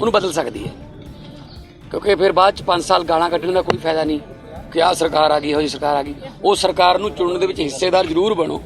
ਉਹਨੂੰ ਬਦਲ ਸਕਦੀ ਹੈ। ਕਿਉਂਕਿ ਫਿਰ ਬਾਅਦ ਚ 5 ਸਾਲ ਗਾਲਾਂ ਕੱਢਣ ਦਾ ਕੋਈ ਫਾਇਦਾ ਨਹੀਂ। ਕਿ ਆਹ ਸਰਕਾਰ ਆ ਗਈ ਹੋਈ ਸਰਕਾਰ ਆ ਗਈ। ਉਹ ਸਰਕਾਰ ਨੂੰ ਚੁਣਨ ਦੇ ਵਿੱਚ ਹਿੱਸੇਦਾਰ ਜ਼ਰੂਰ ਬਣੋ।